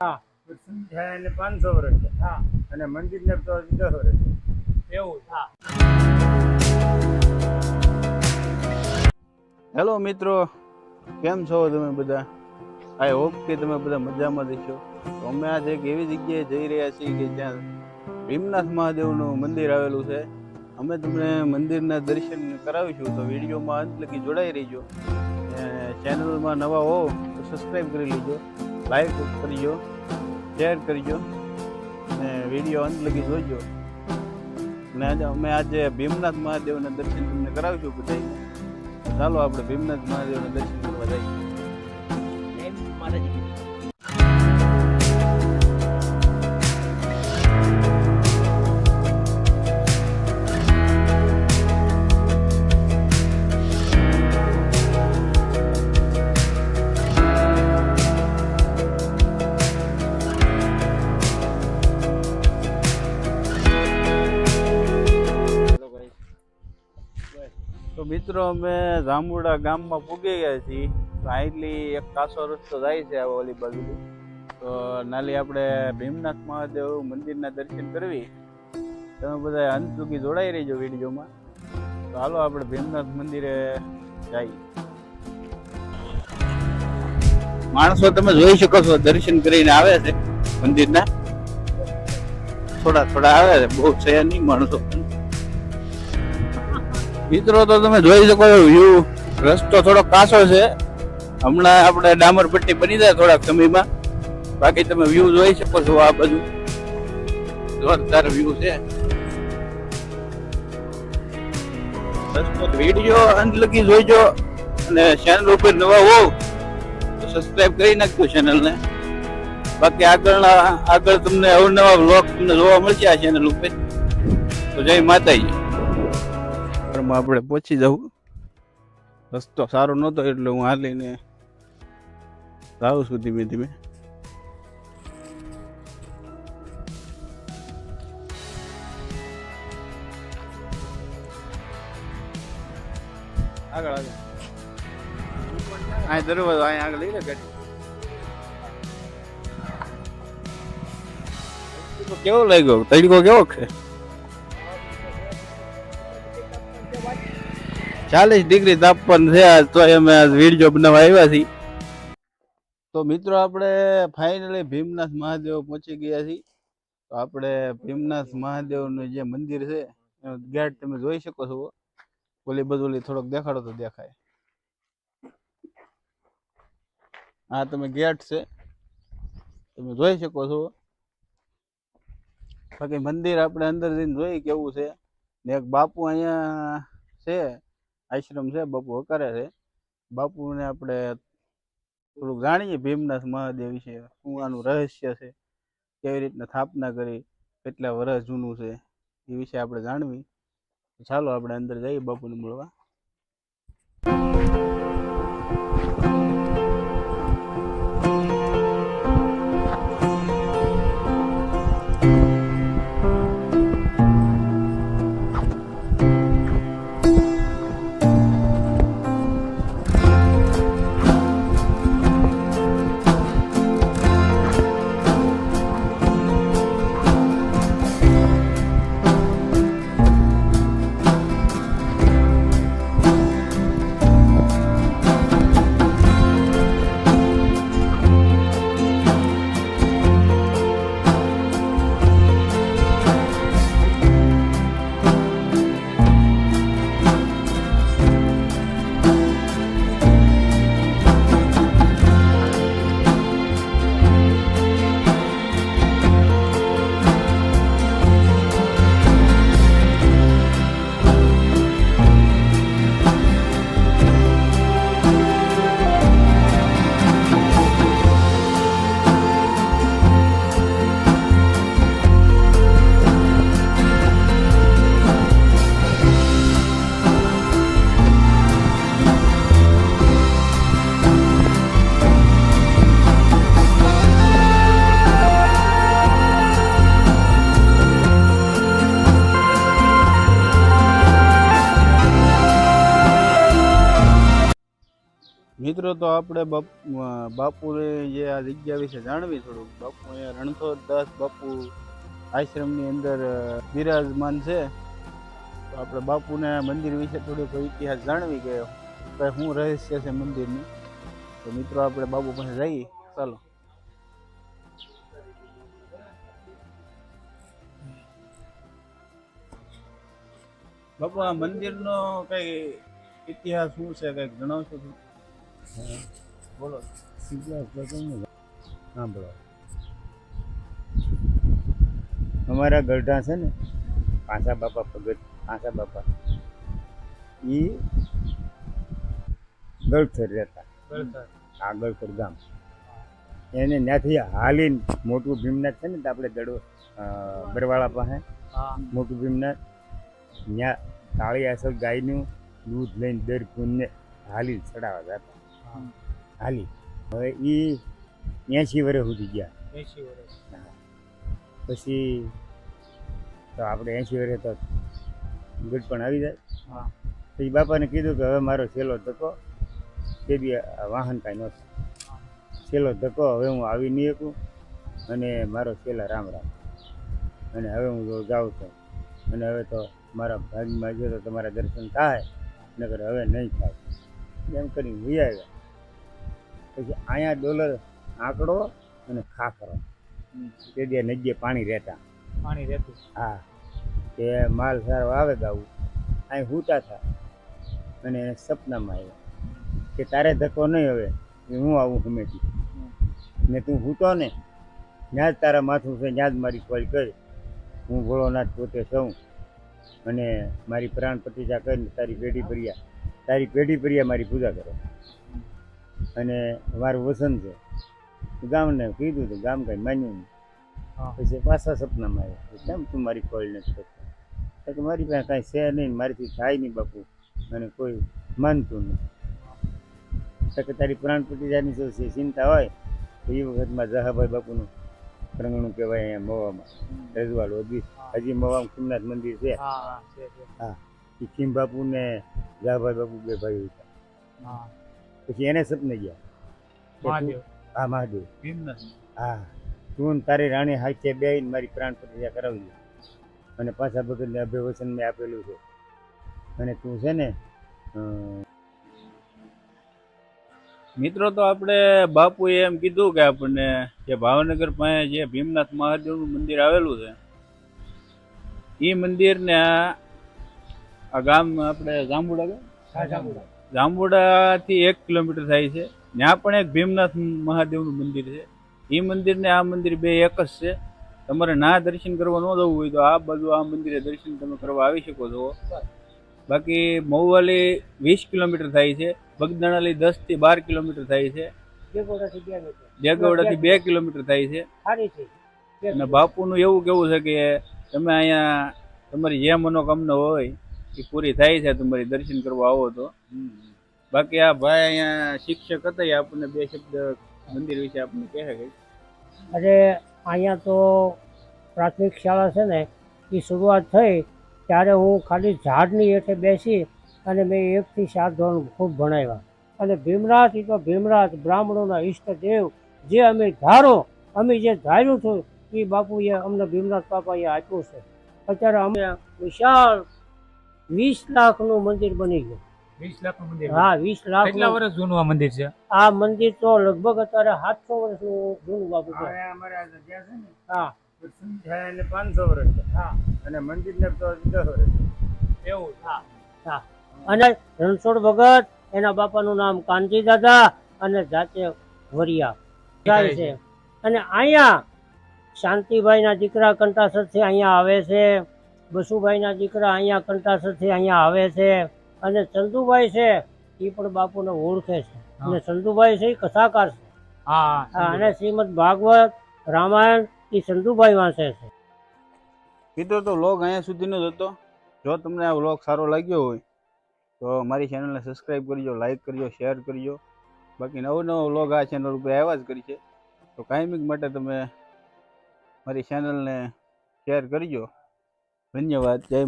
હા. એને પાંચસો વર્ષ છે હા. અને મંદિરને તો દસ વર્ષ છે એવું હા. હેલો મિત્રો કેમ છો તમે બધા? આઈ હોપ કે તમે બધા મજામાં રહેશો તો અમે આજે એક એવી જગ્યાએ જઈ રહ્યા છીએ કે જ્યાં ભીમનાથ મહાદેવનું મંદિર આવેલું છે. અમે તમને મંદિરના દર્શન કરાવીશું તો વિડીયોમાં અંત લગી જોડાઈ રહીજો. અને ચેનલમાં નવા હો તો સબસ્ક્રાઈબ કરી લેજો. લાઈક કરજો, શેર કરજો અને વીડિયો અંત લગી જોજો. અને આજે અમે આજે ભીમનાથ મહાદેવના દર્શન તમને કરાવીશું બધાને ચાલો આપણે ભીમનાથ મહાદેવના દર્શન કરવા જઈએ. મિત્રો, અમે જાંબુડા ગામમાં પૂગી ગયા છીએ. અહીંથી એક કાસો રસ્તો જાય છે ઓલી બાજુ તો નાલી આપણે ભીમનાથ મહાદેવ મંદિરના દર્શન કરવી. તમે બધા અંત સુધી જોડાઈ રહીજો વિડીયોમાં. તો હાલો આપણે ભીમનાથ મંદિરે જઈએ માણસો તમે જોઈ શકો છો, દર્શન કરીને આવે છે મંદિરના. થોડા થોડા આવે છે, બહુ છે નહીં માણસો. મિત્રો, તો તમે જોઈ શકો છો વ્યૂ રસ્તો થોડો કાસો છે. હમણાં આપણે ડામર પટ્ટી બની જાય થોડાક સમયમાં. બાકી તમે વ્યૂ જોઈ શકો છો આ બધું જોરદાર વ્યૂ છે. રસ્તો વીડિયો અંત લગી જોઈજો. અને ચેનલ ઉપર નવા હો તો સબસ્ક્રાઇબ કરી નાખજો ચેનલને બાકી આગળના, આગળ તમને અવનવા વ્લોગ તમને જોવા મળશે આ ચેનલ ઉપર. તો જય માતાજી. ઘરમાં આપણે પહોંચી જવું રસ્તો સારો નહોતો એટલે હું હાલીને જાઉં છું ધીમે ધીમે. આગળ અહીં દરવાજો, અહીં આગળ લઈ લે કેવો લાગ્યો? તડકો કેવો છે? ચાલીસ ડિગ્રી તાપમાન આજ, તો અમે આજ બનાવવા આવ્યા છીએ. તો મિત્રો આપણે ફાઇનલી ભીમનાથ મહાદેવ પહોંચી ગયા છીએ. તો આપણે ભીમનાથ મહાદેવનું જે મંદિર છે, એનો ગેટ તમે જોઈ શકો છો. ઓલી બધું થોડોક દેખાડો તો દેખાય. હા તમે ગેટ છે, તમે જોઈ શકો છો. બાકી મંદિર આપણે અંદર જઈને જોઈ કેવું છે. ને એક બાપુ અહીંયા છે આશ્રમ છે, બાપુ કરે છે. બાપુને આપણે થોડુંક જાણીએ ભીમનાથ મહાદેવ વિશે, શું આનું રહસ્ય છે, કેવી રીતના સ્થાપના કરી, કેટલા વર્ષ જૂનું છે, એ વિશે આપણે જાણવી. ચાલો આપણે અંદર જઈએ બાપુને મળવા. મિત્રો, તો આપણે બાપ બાપુને જે આ જગ્યા વિશે જાણવી થોડુંક. બાપુ અહીંયા રણછોડ દાસ બાપુ આશ્રમની અંદર બિરાજમાન છે. તો આપણે બાપુને મંદિર વિશે થોડુંક ઇતિહાસ જાણવી કે કઈ શું રહસ્ય છે મંદિરનું. તો મિત્રો, આપણે બાપુ પાસે જઈએ. ચાલો. બાપુ, આ મંદિરનો કઈ ઇતિહાસ શું છે? કંઈક જણાવશો? બોલો. સાંભળો. અમારા ગઢા છે ને પાસા બાપા ભગત પાસા બાપા. એ ગળથર રહેતા. આ ગળથર ગામ. એને ત્યાંથી હાલીને મોટું ભીમનાથ છે ને તો આપણે દડો બરવાળા પાસે મોટું ભીમનાથ ત્યાં કાળી આસળ ગાયનું દૂધ લઈને દર કુંજને હાલી ચડાવવા જતા. હાલી. હવે એ એંશી વર્ષ સુધી ગયા. પછી તો આપણે એંશી વર્ષે તો ગુડ પણ આવી જાય. હા. પછી બાપાને કીધું કે હવે મારો છેલ્લો ધક્કો તે બી આ વાહન કાંઈ નહોતું. છેલ્લો ધક્કો હવે હું આવી નહીં શકું અને મારો છેલ્લા રામ રામ. અને હવે હું જો જાઉં છું. અને હવે તો મારા ભાગમાં જો તો તમારા દર્શન થાય નગર હવે નહીં થાય. એમ કરીને ભૂઈ આવ્યા. પછી અહીંયા ડોલર આંકડો અને ખાખરો. તે દે નજીએ પાણી રહેતા. પાણી રહેતું. હા. કે માલ સારો આવે ગાવું અહીં હૂતા થા. અને સપનામાં આવ્યા. કે તારે ધક્કો નહીં હવે. હું આવું હમેથી. ને તું હૂતો ને ત્યાં જ તારા માથું છે ત્યાં જ મારી કોલ કરી. હું ભોળોનાથ પોતે સૌ અને મારી પ્રાણ પ્રતિજા કરીને તારી પેઢી ભર્યા તારી પેઢી ભર્યા મારી પૂજા કરો. અને મારું વસન છે. ગામને કીધું હતું ગામ કંઈ માન્યું નહીં. પછી પાછા સપનામાં આવ્યા. કેમ તું મારી કોલ નથી કરતો કે મારી પાસે કાંઈ છે નહીં મારીથી થાય નહીં બાપુ. અને કોઈ માનતું તો કે તારી પ્રાણ પ્રતિજાની જો ચિંતા હોય તો એ વખતમાં જહાભાઈ બાપુનું પ્રંગણું કહેવાય અહીંયા મવામાં. રજવાડ હજી હજી મવામાં ખીમનાથ મંદિર છે. હા એ ખીમ બાપુ ને જહાભાઈ બાપુ બે ભાઈ હતા. હા. પછી એને સપને ગયા. મહાદેવ. હા મહાદેવ. હા. તું તારી રાણી હાથે બે મારી પ્રાણ પ્રતિજા કરાવજો અને પાછા ભગતને અભિવચન મેં આપેલું છે. અને તું છે ને મિત્રો તો આપણે બાપુએ એમ કીધું કે આપણને જે ભાવનગર પાસે જે ભીમનાથ મહાદેવનું મંદિર આવેલું છે એ મંદિરને આ આ ગામ આપણે જાંબુડા ગામ સાજાપુરા જાંબુડાથી એક કિલોમીટર થાય છે. ત્યાં પણ એક ભીમનાથ મહાદેવનું મંદિર છે. એ મંદિર ને આ મંદિર બે એક જ છે. તમારે ના દર્શન કરવા ન જવું હોય તો આ બાજુ આ મંદિરે દર્શન તમે કરવા આવી શકો છો. બાકી મહુવાલી વીસ કિલોમીટર થાય છે. બગદાણાલી દસથી બાર કિલોમીટર થાય છે. દેગવડાથી બે કિલોમીટર થાય છે. અને બાપુનું એવું કેવું છે કે તમે અહીંયા તમારી જે મનોકામના હોય એ પૂરી થાય છે તમારી દર્શન કરવા આવો તો. બાકી આ ભાઈ અહીંયા શિક્ષક હતા એ આપણને બે શબ્દ મંદિર વિશે આપણને કહે કે અરે અહીંયા તો પ્રાથમિક શાળા છે ને એ શરૂઆત થઈ ત્યારે હું ખાલી ઝાડની હેઠે બેસી અને મેં એકથી સાત ધોરણ ખૂબ ભણાવ્યા. અને ભીમરાજ એ તો ભીમરાજ બ્રાહ્મણોના ઈષ્ટદેવ જે અમે ધારો અમે જે ધાર્યું છું એ બાપુએ અમને ભીમરાજ બાપાએ આપ્યું છે. અત્યારે અમે વિશાળ વીસ લાખનું મંદિર બની ગયું. વીસ લાખનું મંદિર? હા વીસ લાખ કેટલા વર્ષ જૂનું આ મંદિર છે? આ મંદિર તો લગભગ અત્યારે સાતસો વર્ષનું જૂનું બાપુ છે. અમારે આ જગ્યા છે ને હા. એને પાંચસો વર્ષ છે. હા. અને મંદિરને તો દસ વર્ષ એવું? હા હા. અને રણછોડ ભગત એના બાપાનું નામ કાનજી દાદા અને જાતે વરિયા. જાય છે. અને અહીંયા શાંતિભાઈના દીકરા કંટાસરથી અહીંયા આવે છે. બસુભાઈના દીકરા અહીંયા કંટાસરથી અહીંયા આવે છે અને ચંદુભાઈ છે એ પણ બાપુને ઓળખે છે. અને ચંદુભાઈ છે એ કથાકાર છે. હા અને શ્રીમદ ભાગવત રામાયણ એ ચંદુભાઈ વાંચે છે. મિત્રો તો વ્લોગ અહીંયા સુધીનો જ હતો. જો તમને આ વ્લોગ સારો લાગ્યો હોય તો મારી ચેનલને સબસ્ક્રાઈબ કરજો લાઈક કરજો શેર કરજો. બાકી નવો નવો વ્લોગ આ ચેનલ ઉપર આવ્યા જ કરી છે. તો કાયમિક માટે તમે મારી ચેનલને શેર કરજો. ધન્યવાદ. જય